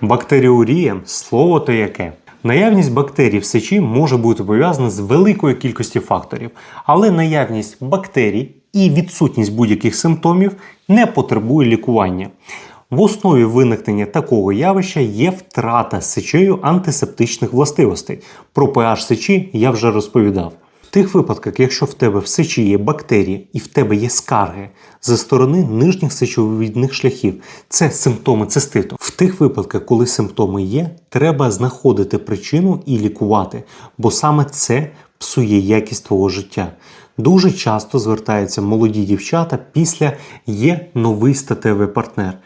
Бактеріурія слово то яке. Наявність бактерій в сечі може бути пов'язана з великою кількістю факторів, але наявність бактерій і відсутність будь-яких симптомів не потребує лікування. В основі виникнення такого явища є втрата сечею антисептичних властивостей. Про pH сечі я вже розповідав. В тих випадках, якщо в тебе в сечі є бактерії і в тебе є скарги зі сторони нижніх сечовивідних шляхів, це симптоми циститу. В тих випадках, коли симптоми є, треба знаходити причину і лікувати, бо саме це псує якість твого життя. Дуже часто звертаються молоді дівчата після є новий статевий партнер.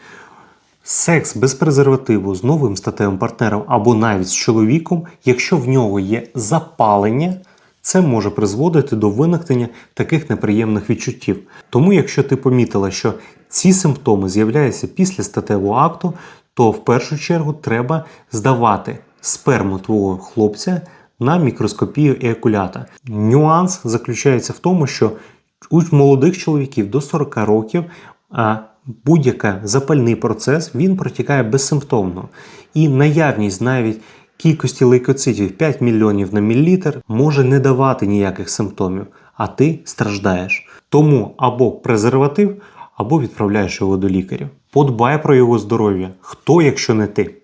Секс без презервативу з новим статевим партнером або навіть з чоловіком, якщо в нього є запалення, це може призводити до виникнення таких неприємних відчуттів. Тому, якщо ти помітила, що ці симптоми з'являються після статевого акту, то в першу чергу треба здавати сперму твого хлопця на мікроскопію еякулята. Нюанс заключається в тому, що у молодих чоловіків до 40 років будь-який запальний процес він протікає безсимптомно. І наявність навіть кількості лейкоцитів 5 мільйонів на мілілітр може не давати ніяких симптомів, а ти страждаєш. Тому або презерватив, або відправляєш його до лікаря. Подбай про його здоров'я. Хто, якщо не ти?